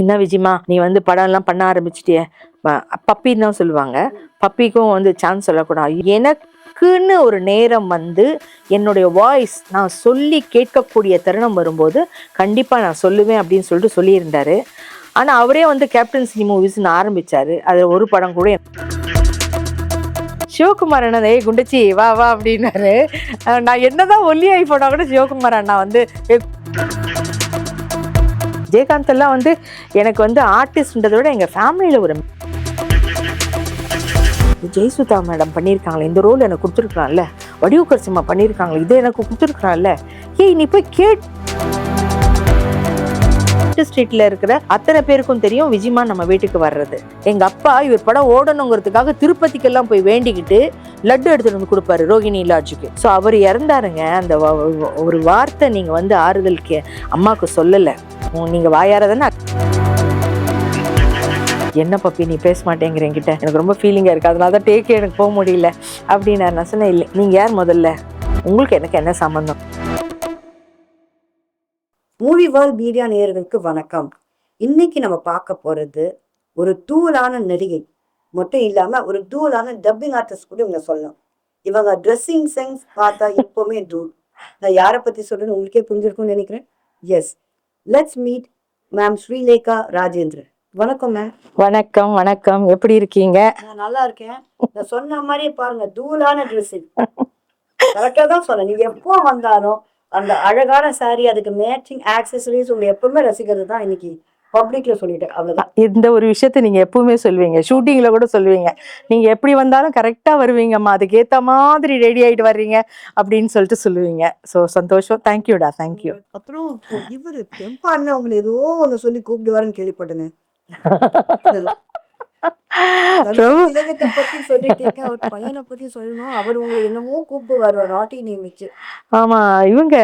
என்ன விஜயமா நீ வந்து படம்லாம் பண்ண ஆரம்பிச்சிட்டிய? ப- பப்பின்னு தான் சொல்லுவாங்க. பப்பிக்கும் வந்து சான்ஸ் சொல்லக்கூடாது. எனக்குன்னு ஒரு நேரம் வந்து என்னுடைய வாய்ஸ் நான் சொல்லி கேட்கக்கூடிய தருணம் வரும்போது கண்டிப்பாக நான் சொல்லுவேன் அப்படின்னு சொல்லிட்டு சொல்லியிருந்தாரு. ஆனால் அவரே வந்து கேப்டன்சி மூவிஸ்னு ஆரம்பித்தார் அது ஒரு படம் கூட சிவகுமார் அண்ணன் ஏய் குண்டச்சி வா வா அப்படின்னாரு. நான் என்னதான் ஆகி போனா கூட சிவகுமார் அண்ணா வந்து விஜயகாந்த் எல்லாம் வந்து எனக்கு வந்து ஆர்டிஸ்ட்ன்றதை விட எங்கள் ஃபேமிலியில் ஒரு ஜெயசுதா மேடம் பண்ணியிருக்காங்களே இந்த ரோல் எனக்கு கொடுத்துருக்குறான்ல வடிவுக்கர் சிம்மா பண்ணியிருக்காங்களே இது எனக்கு கொடுத்துருக்குறான்ல ஏய் நீ போய் கேட் ஸ்ட்ரீட்ல இருக்கிற அத்தனை பேருக்கும் தெரியும் விஜயமா நம்ம வீட்டுக்கு வர்றது. எங்க அப்பா இவர் படம் ஓடணுங்கிறதுக்காக திருப்பதிக்கெல்லாம் போய் வேண்டிக்கிட்டு லட்டு எடுத்துட்டு வந்து கொடுப்பாரு ரோகிணி லாட்ஜுக்கு. ஸோ அவர் இறந்தாருங்க. அந்த ஒரு வார்த்தை நீங்க வந்து ஆறுதலுக்கு அம்மாவுக்கு சொல்லலை. உம், நீங்க வாயார என்ன பப்பி நீ பேச மாட்டேங்கிற என்கிட்ட. எனக்கு ரொம்ப ஃபீலிங்காக இருக்குது அதனால தான் டேக்கே எனக்கு போக முடியல அப்படின்னு நான் சொன்னேன் இல்லை நீங்கள் யார் முதல்ல? உங்களுக்கு எனக்கு என்ன சம்மந்தம் மூவி வேர்ல்ட் மீடியா நேயர்களுக்கு வணக்கம். இன்னைக்கு நம்ம பார்க்க போறது ஒரு தூளான நடிகை மட்டும் இல்லாம ஒரு தூளான டப்பிங் ஆர்டிஸ்ட் கூட இவங்க சொல்லலாம். இவங்க ட்ரெஸ்ஸிங் சென்ஸ் பார்த்தா எப்போவுமே தூள் நான் யாரை பத்தி சொல்றேன்னு உங்களுக்கே புரிஞ்சிருக்கும்னு நினைக்கிறேன். Yes let's meet ma'am Sreelekha Rajendran வணக்கம் மேம் வணக்கம் வணக்கம். எப்படி இருக்கீங்க? நான் நல்லா இருக்கேன். நான் சொன்ன மாதிரியே பாருங்க தூளான ட்ரெஸ்ஸிங் கரெக்டாக தான் சொன்னேன். நீங்க எப்போ வந்தாலும் அந்த அழகான saree அதுக்கு மேட்சிங் ஆக்சசரிஸ் உங்களை எப்பவுமே ரசிக்கிறது தான் இன்னைக்கு பப்ளிக்ல சொல்லிட்டேன் அவ்வளவுதான். இந்த ஒரு விஷயத்த நீங்க எப்பவுமே சொல்லுவீங்க ஷூட்டிங்ல கூட சொல்லுவீங்க. நீங்க எப்படி வந்தாலும் கரெக்டா வருவீங்கம்மா. அதுக்கேத்த மாதிரி ரெடி ஆயிட்டு வர்றீங்க அப்படின்னு சொல்லிட்டு சொல்லுவீங்க. ஸோ சந்தோஷம். தேங்க்யூடா தேங்க்யூ அப்புறம் இவரு பெம்பா அண்ணன் உங்களை ஏதோ ஒண்ணு சொல்லி கூப்பிடுவாருன்னு கேள்விப்பட்டேனே. பத்தி சொல்லிட்டீங்க அவர் பையனை பத்தி சொல்லணும்? அவர் உங்களை என்னமோ கூப்பிடுவாரு நாட்டி நேம் வச்சு ஆமா இவங்க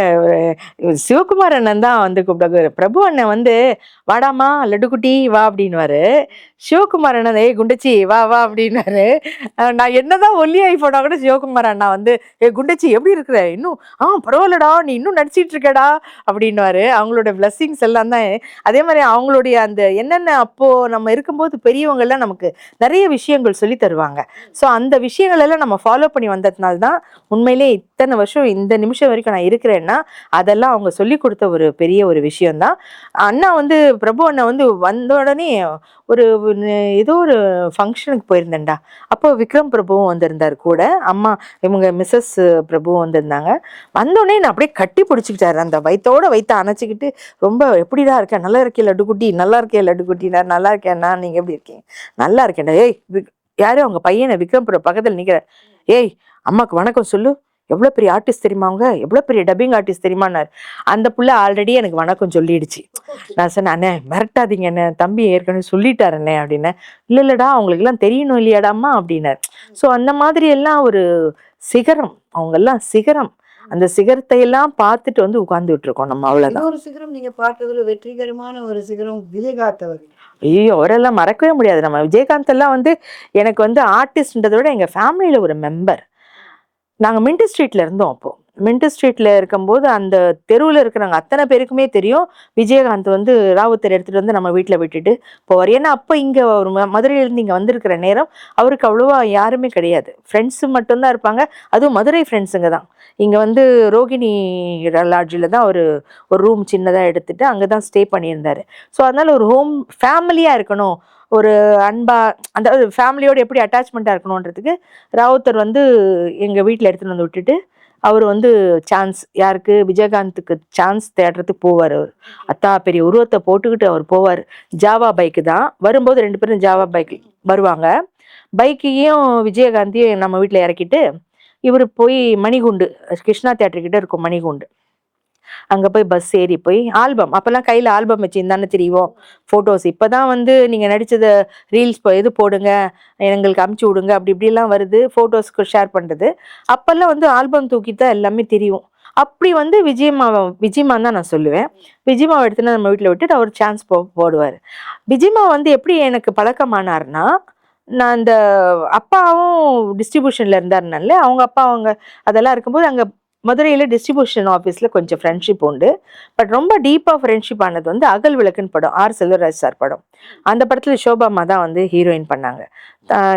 சிவகுமார் அண்ணன் தான் வந்து கூப்பிட்டாங்க பிரபு அண்ணன் வந்து வாடாமா லட்டுக்குட்டி வா அப்படின்னுவாரு. சிவகுமார் அண்ணன் ஏய் குண்டச்சி வா வா அப்படின்னாரு நான் என்னதான் ஒல்லியாகி போனா கூட சிவகுமார் அண்ணா வந்து ஏ குண்டச்சி எப்படி இருக்கிற? இன்னும் ஆ பரவாயில்லடா நீ இன்னும் நடிச்சிட்டு இருக்கடா அப்படின்னுவாரு. அவங்களோட blessings எல்லாம் தான் அதே மாதிரி அவங்களுடைய அந்த என்னென்ன அப்போ நம்ம இருக்கும்போது பெரியவங்க எல்லாம் நமக்கு நிறைய விஷயங்கள் சொல்லி தருவாங்க. ஸோ அந்த விஷயங்கள் எல்லாம் நம்ம ஃபாலோ பண்ணி வந்ததுனால தான் உண்மையிலே இத்தனை வருஷம் இந்த நிமிஷம் வரைக்கும் நான் இருக்கிறேன்னா அதெல்லாம் அவங்க சொல்லி கொடுத்த ஒரு பெரிய ஒரு விஷயம்தான். அண்ணா வந்து பிரபு அண்ணா வந்து வந்த உடனே ஒரு ஏதோ ஒரு ஃபங்க்ஷனுக்கு போயிருந்தேன்டா. அப்போ விக்ரம் பிரபுவும் வந்திருந்தார் கூட. அம்மா இவங்க மிஸ்ஸஸ் பிரபுவும் வந்திருந்தாங்க. வந்தோடனே நான் அப்படியே கட்டி பிடிச்சிக்கிட்டாரு. அந்த வயித்தோட வயிற்ற அணைச்சிக்கிட்டு ரொம்ப எப்படிடா இருக்கேன் நல்லா இருக்கே லட்டுக்குட்டி? நல்லா இருக்கே லட்டுக்குட்டி? குட்டினா நல்லா இருக்கேன்னா நீங்கள் எப்படி இருக்கீங்க? நல்லா இருக்கேன்டா. ஏய் விக்- யாரு அவங்க பையனை விக்ரம் பிரபு பக்கத்தில் நிற்கிற ஏய் அம்மாக்கு வணக்கம் சொல்லு. எவ்வளோ பெரிய ஆர்டிஸ்ட் தெரியுமா அவங்க? எவ்வளோ பெரிய டப்பிங் ஆர்டிஸ்ட் தெரியுமான்னாரு. அந்த புள்ள ஆல்ரெடி எனக்கு வணக்கம் சொல்லிடுச்சு. நான் சொன்னேன் அண்ணே மிரட்டாதீங்க அண்ணே. தம்பி ஏற்கனவே சொல்லிட்டாரு அண்ணே அப்படின்னேன் இல்லை இல்லைடா அவங்களுக்குலாம் தெரியணும் இல்லையாடாம்மா அப்படின்னாரு. ஸோ அந்த மாதிரி எல்லாம் ஒரு சிகரம். அவங்கெல்லாம் சிகரம். அந்த சிகரத்தை எல்லாம் பார்த்துட்டு வந்து உட்கார்ந்துட்டு இருக்கோம் நம்ம அவ்வளோதான் இன்னொரு சிகரம் நீங்க பார்த்ததுல வெற்றிகரமான ஒரு சிகரம் விஜயகாந்த் அவர்கள். ஐயோ அவரெல்லாம் மறக்கவே முடியாது. நம்ம விஜயகாந்த் எல்லாம் வந்து எனக்கு வந்து ஆர்டிஸ்ட்ன்றதை விட எங்கள் ஃபேமிலியில் ஒரு மெம்பர் நாங்கள் மின்ட் ஸ்ட்ரீட்டில் இருந்தோம் அப்போது மின்ட் ஸ்ட்ரீட்டில் இருக்கும்போது அந்த தெருவில் இருக்கிறவங்க அத்தனை பேருக்குமே தெரியும். விஜயகாந்த் வந்து ராவுத்தர் எடுத்துகிட்டு வந்து நம்ம வீட்டில் விட்டுட்டு போவார். ஏன்னா அப்போ இங்கே ஒரு மதுரையிலேருந்து இங்கே வந்திருக்கிற நேரம் அவருக்கு அவ்வளோவா யாருமே கிடையாது. ஃப்ரெண்ட்ஸு மட்டும்தான் இருப்பாங்க. அதுவும் மதுரை ஃப்ரெண்ட்ஸுங்க தான். இங்கே வந்து ரோகிணி லாட்ஜில் தான் ஒரு ஒரு ரூம் சின்னதாக எடுத்துட்டு அங்கே தான் ஸ்டே பண்ணியிருந்தார். ஸோ அதனால ஒரு ஹோம் ஃபேமிலியாக இருக்கணும். ஒரு அன்பா அந்த ஃபேமிலியோடு எப்படி அட்டாச்மெண்ட்டாக இருக்கணுன்றதுக்கு ராவுத்தர் வந்து எங்கள் வீட்டில் எடுத்துகிட்டு வந்து விட்டுட்டு அவர் வந்து சான்ஸ் யாருக்கு? விஜயகாந்துக்கு சான்ஸ் தேடுறதுக்கு போவார் அவர். அத்தா பெரிய உருவத்தை போட்டுக்கிட்டு அவர் போவார். ஜாவா பைக்கு தான். வரும்போது ரெண்டு பேரும் ஜாவா பைக் வருவாங்க. பைக்கையும் விஜயகாந்தையும் நம்ம வீட்டில் இறக்கிட்டு இவர் போய் மணிகுண்டு கிருஷ்ணா தேட்டர் கிட்ட இருக்கும் மணிகுண்டு. அங்கே போய் பஸ் ஏறி போய் ஆல்பம் அப்போல்லாம் கையில் ஆல்பம் வச்சுருந்தானே தெரியும்? ஃபோட்டோஸ் இப்போ தான் வந்து நீங்கள் நடித்ததை ரீல்ஸ் இது போடுங்க. எங்களுக்கு அமுச்சு விடுங்க. அப்படி இப்படிலாம் வருது. ஃபோட்டோஸ்க்கு ஷேர் பண்ணுறது அப்போல்லாம் வந்து ஆல்பம் தூக்கி தான் எல்லாமே தெரியும். அப்படி வந்து விஜயமாவை விஜயம்மா தான் நான் சொல்லுவேன். விஜயமாவை எடுத்துனா நம்ம வீட்டில் விட்டுட்டு அவர் சான்ஸ் போ போடுவார். விஜயமா வந்து எப்படி எனக்கு பழக்கமானார்னா நான் இந்த அப்பாவும் டிஸ்ட்ரிபியூஷனில் இருந்தாருனால அவங்க அப்பா அவங்க அதெல்லாம் இருக்கும்போது அங்கே மதுரையில் டிஸ்ட்ரிபியூஷன் ஆஃபீஸில் கொஞ்சம் ஃப்ரெண்ட்ஷிப் உண்டு. பட் ரொம்ப டீப்பாக ஃப்ரெண்ட்ஷிப் ஆனது வந்து அகல் விளக்குன்னு படம் ஆர். செல்வராஜ் சார் படம். அந்த படத்தில் ஷோபாமா தான் வந்து ஹீரோயின் பண்ணாங்க.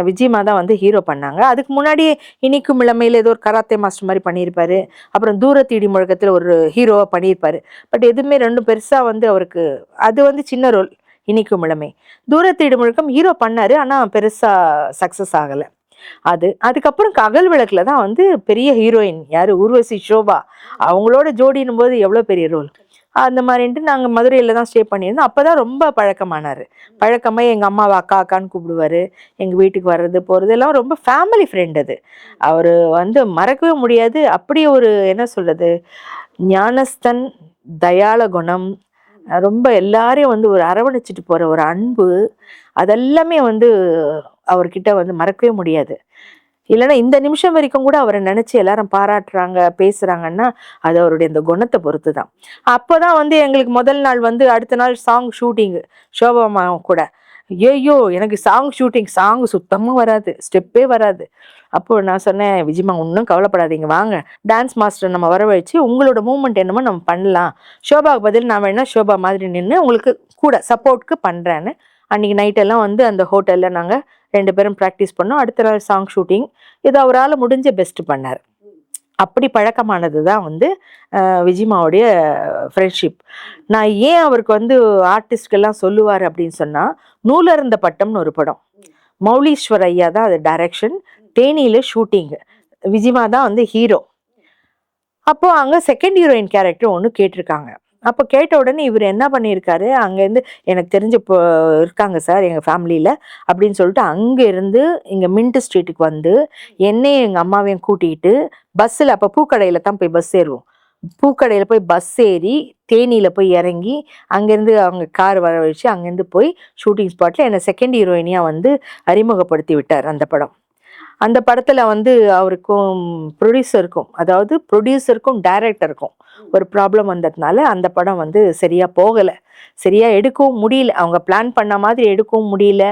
விஜயமா தான் வந்து ஹீரோ பண்ணாங்க. அதுக்கு முன்னாடியே இனிக்கும் இளமையில் ஏதோ ஒரு கராத்தே மாஸ்டர் மாதிரி பண்ணியிருப்பாரு. அப்புறம் தூரத்தீடி முழக்கத்தில் ஒரு ஹீரோவாக பண்ணியிருப்பார். பட் எதுவுமே ரெண்டும் பெருசாக வந்து அவருக்கு அது வந்து சின்ன ரோல் இனிக்கும் இளமை. தூரத்தீடு முழக்கம் ஹீரோ பண்ணார் ஆனால் பெருசாக சக்ஸஸ் ஆகலை. அது அதுக்கப்புறம் அகல் விளக்குல தான் வந்து பெரிய ஹீரோயின் யார்? ஊர்வசி ஷோபா. அவங்களோட ஜோடினும் போது எவ்வளோ பெரிய ரோல் அந்த மாதிரின்ட்டு நாங்கள் மதுரையில் தான் ஸ்டே பண்ணியிருந்தோம். அப்போ தான் ரொம்ப பழக்கமானார். பழக்கமாக எங்கள் அம்மாவை அக்கா அக்கான்னு கூப்பிடுவார். எங்கள் வீட்டுக்கு வர்றது போகிறது எல்லாம் ரொம்ப ஃபேமிலி ஃப்ரெண்ட் அது. அவர் வந்து மறக்கவே முடியாது. அப்படி ஒரு என்ன சொல்கிறது ஞானஸ்தன் தயாள குணம் ரொம்ப எல்லாரையும் வந்து ஒரு அரவணைச்சிட்டு போகிற ஒரு அன்பு அதெல்லாமே வந்து அவர்கிட்ட வந்து மறக்கவே முடியாது. இல்லைன்னா இந்த நிமிஷம் வரைக்கும் கூட அவரை நினச்சி எல்லாரும் பாராட்டுறாங்க பேசுகிறாங்கன்னா அது அவருடைய இந்த குணத்தை பொறுத்து தான் அப்போ தான் வந்து எங்களுக்கு முதல் நாள் வந்து அடுத்த நாள் சாங் ஷூட்டிங்கு சோபாமா கூட. ஐயோ எனக்கு சாங் ஷூட்டிங் சாங் சுத்தமாக வராது ஸ்டெப்பே வராது. அப்போ நான் சொன்னேன் விஜயமா ஒன்றும் கவலைப்படாதீங்க வாங்க. டான்ஸ் மாஸ்டர் நம்ம வரவழைச்சு உங்களோட மூமெண்ட் என்னமோ நம்ம பண்ணலாம். ஷோபாவுக்கு பதில் நான் வேணால் ஷோபா மாதிரி நின்று உங்களுக்கு கூட சப்போர்ட்க்கு பண்ணுறேன்னு அன்றைக்கி நைட்டெல்லாம் வந்து அந்த ஹோட்டலில் நாங்கள் ரெண்டு பேரும் ப்ராக்டிஸ் பண்ணோம். அடுத்த நாள் சாங் ஷூட்டிங் இது அவரால் முடிஞ்ச பெஸ்ட் பண்ணார். அப்படி பழக்கமானது தான் வந்து விஜிமாவுடைய ஃப்ரெண்ட்ஷிப் நான் ஏன் அவருக்கு வந்து ஆர்டிஸ்ட்கெல்லாம் சொல்லுவார் அப்படின்னு சொன்னால் நூலருந்த பட்டம்னு ஒரு படம். மௌலீஸ்வர் ஐயா தான் அது டைரக்ஷன் தேனியில் ஷூட்டிங்கு விஜிமா தான் வந்து ஹீரோ அப்போ அங்கே செகண்ட் ஹீரோயின் கேரக்டர் ஒன்று கேட்டிருக்காங்க. அப்போ கேட்ட உடனே இவர் என்ன பண்ணியிருக்காரு? அங்கேருந்து எனக்கு தெரிஞ்ச இப்போ இருக்காங்க சார் எங்கள் ஃபேமிலியில் அப்படின்னு சொல்லிட்டு அங்கேருந்து இங்கே மின்ட் ஸ்ட்ரீட்டுக்கு வந்து என்னையும் எங்கள் அம்மாவையும் கூட்டிகிட்டு பஸ்ஸில் அப்போ பூக்கடையில் தான் போய் பஸ் ஏறுவோம். பூக்கடையில் போய் பஸ் ஏறி தேனியில் போய் இறங்கி அங்கேருந்து அவங்க கார் வர வச்சு அங்கேருந்து போய் ஷூட்டிங் ஸ்பாட்டில் என்னை செகண்ட் ஹீரோயினியாக வந்து அறிமுகப்படுத்தி விட்டார் அந்த படம். அந்த படத்தில் வந்து அவருக்கும் ப்ரொடியூசருக்கும் அதாவது ப்ரொடியூசருக்கும் டைரக்டருக்கும் ஒரு ப்ராப்ளம் வந்ததுனால அந்த படம் வந்து சரியாக போகலை. சரியாக எடுக்கவும் முடியல. அவங்க பிளான் பண்ண மாதிரி எடுக்கவும் முடியல.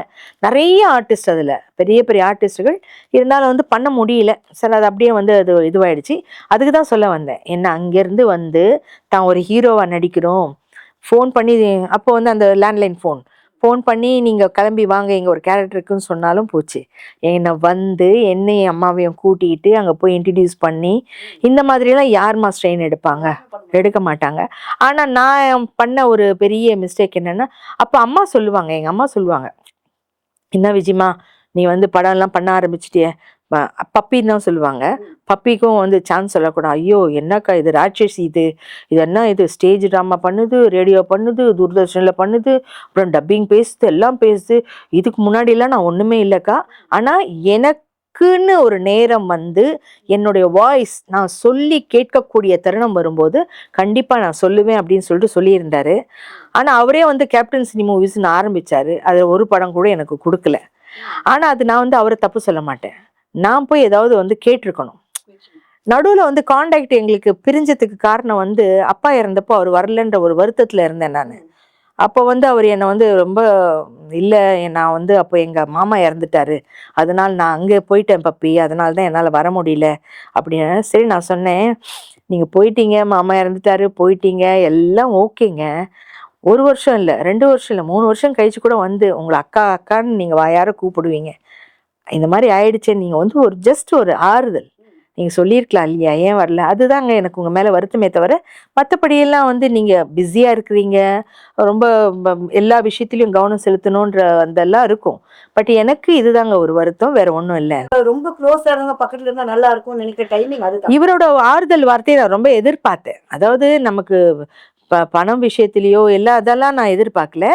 நிறைய ஆர்டிஸ்ட் அதில் பெரிய பெரிய ஆர்டிஸ்ட்டுகள் இருந்தாலும் வந்து பண்ண முடியல. சார் அது அப்படியே வந்து அது இதுவாயிடுச்சு. அதுக்கு தான் சொல்ல வந்தேன். என்ன அங்கேருந்து வந்து தான் ஒரு ஹீரோவாக நடிக்கிறோம். ஃபோன் பண்ணி அப்போ வந்து அந்த லேண்ட்லைன் ஃபோன் ஃபோன் பண்ணி நீங்கள் கிளம்பி வாங்க இங்கே ஒரு கேரக்டர் இருக்குன்னு சொன்னாலும் போச்சு. என்னை வந்து என்னையும் அம்மாவையும் கூட்டிகிட்டு அங்கே போய் இன்ட்ரடியூஸ் பண்ணி இந்த மாதிரிலாம் யார்மா ஸ்ட்ரெயின் எடுப்பாங்க? எடுக்க மாட்டாங்க. ஆனால் நான் பண்ண ஒரு பெரிய மிஸ்டேக் என்னென்னா அப்போ அம்மா சொல்லுவாங்க எங்கள் அம்மா சொல்லுவாங்க என்ன விஜயமா நீ வந்து படம்லாம் பண்ண ஆரம்பிச்சிட்டியே பப்பின்னு தான் சொல்லுவாங்க. பப்பிக்கும் வந்து சான்ஸ் சொல்லக்கூடாது. ஐயோ என்னக்கா இது ராட்சசி இது? இது என்ன இது? ஸ்டேஜ் ட்ராமா பண்ணுது ரேடியோ பண்ணுது தூர்தர்ஷனில் பண்ணுது அப்புறம் டப்பிங் பேசுது எல்லாம் பேசுது. இதுக்கு முன்னாடிலாம் நான் ஒன்றுமே இல்லைக்கா. ஆனால் எனக்குன்னு ஒரு நேரம் வந்து என்னுடைய வாய்ஸ் நான் சொல்லி கேட்கக்கூடிய தருணம் வரும்போது கண்டிப்பாக நான் சொல்லுவேன் அப்படின்னு சொல்லிட்டு சொல்லியிருந்தாரு. ஆனால் அவரே வந்து கேப்டன் சினி மூவிஸ்னு ஆரம்பிச்சாரு. அது ஒரு படம் கூட எனக்கு கொடுக்கல. ஆனால் அது நான் வந்து அவரை தப்பு சொல்ல மாட்டேன். நான் போய் ஏதாவது வந்து கேட்டிருக்கணும். நடுவில் வந்து காண்டாக்ட் எங்களுக்கு பிரிஞ்சதுக்கு காரணம் வந்து அப்பா இறந்தப்போ அவர் வரலன்ற ஒரு வருத்தத்தில் இருந்தேன் நான். அப்போ வந்து அவர் என்னை வந்து ரொம்ப இல்லை நான் வந்து அப்போ எங்கள் மாமா இறந்துட்டாரு. அதனால் நான் அங்கே போயிட்டேன் பப்பி. அதனால தான் என்னால் வர முடியல. அப்படின்னு சரி நான் சொன்னேன். நீங்கள் போயிட்டீங்க மாமா இறந்துட்டாரு போயிட்டீங்க. எல்லாம் ஓகேங்க. ஒரு வருஷம் இல்லை ரெண்டு வருஷம் இல்லை மூணு வருஷம் கழிச்சு கூட வந்து உங்களை அக்கா அக்கான்னு நீங்கள் வாயார கூப்பிடுவீங்க. இந்த மாதிரி ஆயிடுச்சே நீங்கள் வந்து ஒரு ஜஸ்ட் ஒரு ஆறுதல். நீங்கள் சொல்லியிருக்கலாம் இல்லையா? ஏன் வரல? அதுதாங்க எனக்கு உங்கள் மேலே வருத்தமே தவிர மற்றபடியெல்லாம் வந்து நீங்கள் பிஸியாக இருக்கிறீங்க. ரொம்ப எல்லா விஷயத்துலையும் கவனம் செலுத்தணுன்ற அதெல்லாம் இருக்கும். பட் எனக்கு இதுதாங்க ஒரு வருத்தம் வேற ஒன்றும் இல்லை. ரொம்ப க்ளோஸா இருந்தவங்க பக்கத்துல இருந்தா நல்லா இருக்கும்னு நினைக்கிற டைமிங் அதுதான். இவரோட ஆறுதல் வார்த்தையை நான் ரொம்ப எதிர்பார்த்தேன். அதாவது நமக்கு ப பணம் விஷயத்துலேயோ எல்லா அதெல்லாம் நான் எதிர்பார்க்கல.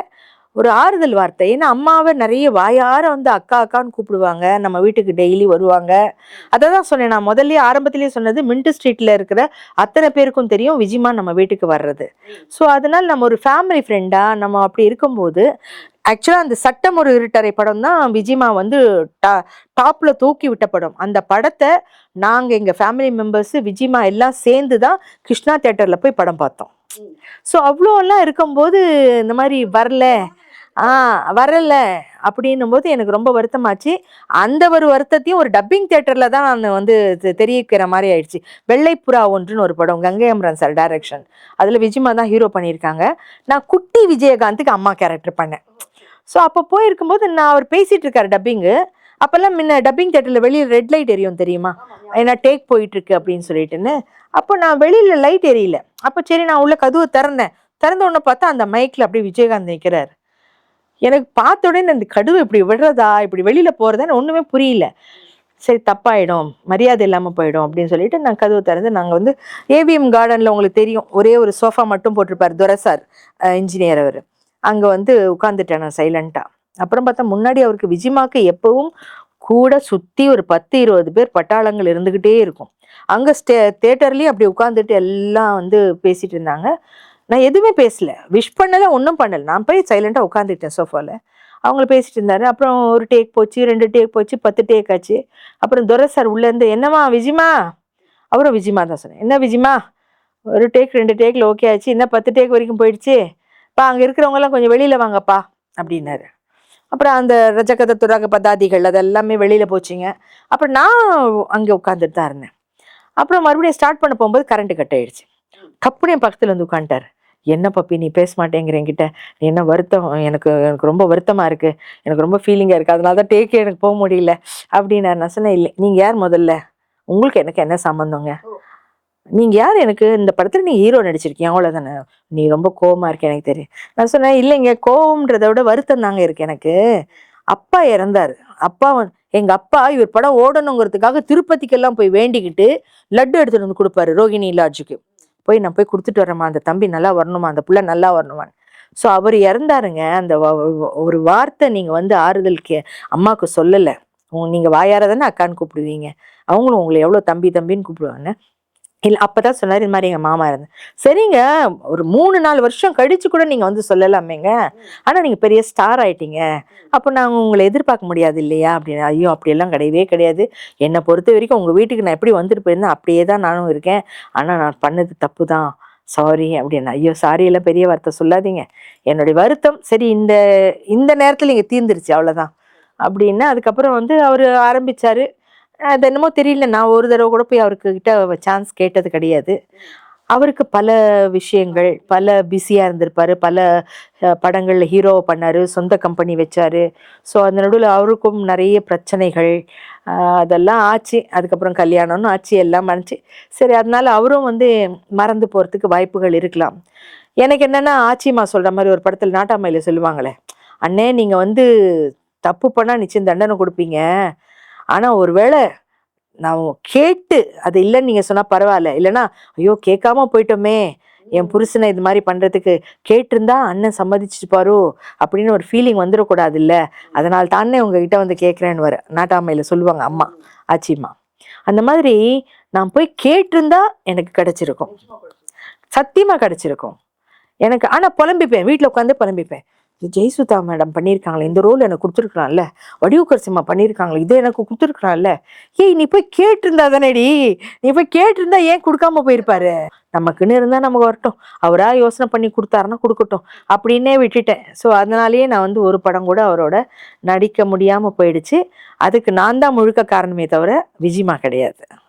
ஒரு ஆறுதல் வார்த்தை. ஏன்னா அம்மாவை நிறைய வாயார வந்து அக்கா அக்கான்னு கூப்பிடுவாங்க. நம்ம வீட்டுக்கு டெய்லி வருவாங்க. அதை தான் சொன்னேன். நான் முதல்லயே ஆரம்பத்திலேயே சொன்னது மின்ட் ஸ்ட்ரீட்டில் இருக்கிற அத்தனை பேருக்கும் தெரியும் விஜிமா நம்ம வீட்டுக்கு வர்றது. ஸோ அதனால் நம்ம ஒரு ஃபேமிலி ஃப்ரெண்டாக நம்ம அப்படி இருக்கும்போது ஆக்சுவலாக அந்த சட்டம் ஒரு இருட்டறை படம் தான் விஜிமா வந்து டா டாப்பில் தூக்கி விட்ட படம். அந்த படத்தை நாங்கள் எங்கள் ஃபேமிலி மெம்பர்ஸு விஜிமா எல்லாம் சேர்ந்து தான் கிருஷ்ணா தேட்டரில் போய் படம் பார்த்தோம். ஸோ அவ்வளோலாம் இருக்கும்போது இந்த மாதிரி வரல. ஆ வரல. அப்படின்னும் போது எனக்கு ரொம்ப வருத்தமாச்சு. அந்த ஒரு வருத்தத்தையும் ஒரு டப்பிங் தேட்டரில் தான் நான் வந்து தெரிவிக்கிற மாதிரி ஆயிடுச்சு. வெள்ளைப்புறா ஒன்றுன்னு ஒரு படம் கங்கை அம்ரன் சார் டைரக்ஷன் அதில் விஜயமா தான் ஹீரோ பண்ணியிருக்காங்க. நான் குட்டி விஜயகாந்துக்கு அம்மா கேரக்டர் பண்ணேன். ஸோ அப்போ போயிருக்கும்போது நான் அவர் பேசிகிட்டு இருக்கார் டப்பிங்கு அப்போல்லாம் முன்ன டப்பிங் தேட்டரில் வெளியில் ரெட் லைட் எரியும் தெரியுமா? ஏன்னா டேக் போயிட்டுருக்கு அப்படின்னு சொல்லிட்டுன்னு. அப்போ நான் வெளியில் லைட் எரியல. அப்போ சரி நான் உள்ள கதவை திறந்தேன். திறந்த உடனே பார்த்தா அந்த மைக்கில் அப்படியே விஜயகாந்த் நிற்கிறார் எனக்கு பார்த்த உடனே அந்த கடுவை இப்படி விடுறதா இப்படி வெளியில போறதான்னு ஒண்ணுமே புரியல. சரி தப்பாயிடும். மரியாதை இல்லாமல் போயிடும் அப்படின்னு சொல்லிட்டு நான் கதவு திறந்து நாங்கள் வந்து ஏவிஎம் கார்டனில் உங்களுக்கு தெரியும். ஒரே ஒரு சோஃபா மட்டும் போட்டிருப்பார் துரை சார் இன்ஜினியர் அவர். அங்கே வந்து உட்காந்துட்டேன் நான் சைலண்ட்டாக அப்புறம் பார்த்தா முன்னாடி அவருக்கு விஜிமாக்கு எப்பவும் கூட சுற்றி ஒரு பத்து இருபது பேர் பட்டாளங்கள் இருந்துக்கிட்டே இருக்கும். அங்கே ஸ்டே தேட்டர்லேயும் அப்படி உட்காந்துட்டு எல்லாம் வந்து பேசிகிட்டு இருந்தாங்க. நான் எதுவுமே பேசல. விஷ் பண்ணலை ஒன்றும் பண்ணலை. நான் போய் சைலண்டாக உட்காந்துட்டேன் சோஃபாவில் அவங்கள பேசிட்டு இருந்தாரு. அப்புறம் ஒரு டேக் போச்சு ரெண்டு டேக் போச்சு பத்து டேக் ஆச்சு. அப்புறம் துரை சார் உள்ளேருந்து என்னம்மா விஜிமா அவரும் விஜிமா தான் சொன்னேன் என்ன விஜிமா ஒரு டேக் ரெண்டு டேக்கில் ஓகே ஆச்சு. என்ன பத்து டேக் வரைக்கும் போயிடுச்சு. பா அங்கே இருக்கிறவங்கலாம் கொஞ்சம் வெளியில் வாங்கப்பா. அப்படின்னாரு. அப்புறம் அந்த ரஜகத துரக பதாதிகள் அதெல்லாமே வெளியில் போச்சுங்க. அப்புறம் நான் அங்கே உட்காந்துட்டு தான் இருந்தேன். அப்புறம் மறுபடியும் ஸ்டார்ட் பண்ண போகும்போது கரண்ட் கட் ஆயிடுச்சு. டப்புனு என் பக்கத்தில் வந்து உட்காந்துட்டார் என்ன பப்பி நீ பேச மாட்டேங்கிற என்கிட்ட. நீ என்ன வருத்தம்? எனக்கு எனக்கு ரொம்ப வருத்தமாக இருக்குது எனக்கு ரொம்ப ஃபீலிங்காக இருக்குது அதனால தான் டேக்கே எனக்கு போக முடியல. அப்படின்னாரு. நான் சொன்னேன் இல்லை நீங்கள் யார் முதல்ல? உங்களுக்கு எனக்கு என்ன சம்மந்தங்க நீங்கள் யார்? எனக்கு இந்த படத்தில் நீ ஹீரோ நடிச்சிருக்கீங்க அவ்வளோதானே நீ ரொம்ப கோவமா இருக்க எனக்கு தெரியும். நான் சொன்னேன் இல்லைங்க கோவம்ன்றதை விட வருத்தம் தாங்க இருக்கு எனக்கு. அப்பா இறந்தாரு. அப்பா வந்து எங்க அப்பா இவர் படம் ஓடணுங்கிறதுக்காக திருப்பதிக்கெல்லாம் போய் வேண்டிக்கிட்டு லட்டு எடுத்துட்டு வந்து கொடுப்பாரு ரோகிணி லாட்ஜுக்கு. போய் நான் போய் கொடுத்துட்டு வரேம்மா. அந்த தம்பி நல்லா வரணுமா? அந்த புள்ள நல்லா வரணுமான்னு. ஸோ அவர் இறந்தாருங்க. அந்த ஒரு வார்த்தை நீங்கள் வந்து ஆறுதல் கே அம்மாவுக்கு சொல்லலை. நீங்கள் வாயார தானே அக்கான்னு கூப்பிடுவீங்க. அவங்களும் உங்களை எவ்வளோ தம்பி தம்பின்னு கூப்பிடுவாங்க. இல்லை அப்போ தான் சொன்னார் இந்த மாதிரி எங்கள் மாமா இருந்து சரிங்க ஒரு மூணு நாலு வருஷம் கழிச்சு கூட நீங்கள் வந்து சொல்லலாமேங்க. ஆனால் நீங்கள் பெரிய ஸ்டார் ஆயிட்டீங்க. அப்போ நான் உங்களை எதிர்பார்க்க முடியாது இல்லையா? அப்படின்னு ஐயோ அப்படியெல்லாம் கிடையவே கிடையாது. என்னை பொறுத்த வரைக்கும் உங்கள் வீட்டுக்கு நான் எப்படி வந்துட்டு போயிருந்தேன் அப்படியே தான் நானும் இருக்கேன். ஆனால் நான் பண்ணது தப்பு தான். சாரி அப்படின்னு. ஐயோ சாரி எல்லாம் பெரிய வார்த்தை சொல்லாதீங்க. என்னுடைய வருத்தம் சரி இந்த இந்த நேரத்தில் இங்கே தீர்ந்துருச்சு அவ்வளோதான் அப்படின்னா அதுக்கப்புறம் வந்து அவர் ஆரம்பித்தார் அது என்னமோ தெரியல. நான் ஒரு தடவை கூட போய் அவருக்கு கிட்ட சான்ஸ் கேட்டது கிடையாது. அவருக்கு பல விஷயங்கள் பல பிஸியாக இருந்திருப்பாரு. பல படங்களில் ஹீரோவை பண்ணார். சொந்த கம்பெனி வச்சார். ஸோ அந்த நடுவில் அவருக்கும் நிறைய பிரச்சனைகள். அதெல்லாம் ஆச்சு. அதுக்கப்புறம் கல்யாணம்னு ஆச்சு. எல்லாம் ஆச்சு சரி அதனால அவரும் வந்து மறந்து போகிறதுக்கு வாய்ப்புகள் இருக்கலாம். எனக்கு என்னென்னா ஆச்சிமா சொல்கிற மாதிரி ஒரு படத்தில் நாட்டாமையில் சொல்லுவாங்களே அண்ணே நீங்கள் வந்து தப்பு பண்ணால் நிச்சயம் தண்டனை கொடுப்பீங்க. ஆனால் ஒருவேளை நான் கேட்டு அது இல்லைன்னு நீங்கள் சொன்னால் பரவாயில்ல. இல்லைன்னா ஐயோ கேட்காம போயிட்டோமே என் புருஷனை இது மாதிரி பண்ணுறதுக்கு கேட்டிருந்தா அண்ணன் சம்மதிச்சிருப்பாரோ அப்படின்னு ஒரு ஃபீலிங் வந்துடக்கூடாது இல்லை அதனால் தானே உங்ககிட்ட வந்து கேட்குறேன்னு வர நாட்டாமையில் சொல்லுவாங்க அம்மா ஆச்சிம்மா. அந்த மாதிரி நான் போய் கேட்டிருந்தா எனக்கு கிடச்சிருக்கும். சத்தியமாக கிடச்சிருக்கும். எனக்கு ஆனால் புலம்பிப்பேன். வீட்டில் உட்காந்து புலம்பிப்பேன். ஜெயசுதா மேடம் பண்ணியிருக்காங்களே இந்த ரோல் எனக்கு கொடுத்துருக்கலாம்ல வடிவுக்கர் சிம்மா பண்ணியிருக்காங்களே இதை எனக்கு கொடுத்துருக்கலாம்ல ஏய் நீ போய் கேட்டிருந்தா தானேடி. நீ போய் கேட்டிருந்தா ஏன் கொடுக்காம போயிருப்பாரு? நமக்குன்னு இருந்தால் நமக்கு வரட்டும். அவராக யோசனை பண்ணி கொடுத்தாருன்னா கொடுக்கட்டும். அப்படின்னே விட்டுட்டேன். ஸோ அதனாலேயே நான் வந்து ஒரு படம் கூட அவரோட நடிக்க முடியாமல் போயிடுச்சு. அதுக்கு நான் தான் முழுக்க காரணமே தவிர விஜிமா கிடையாது.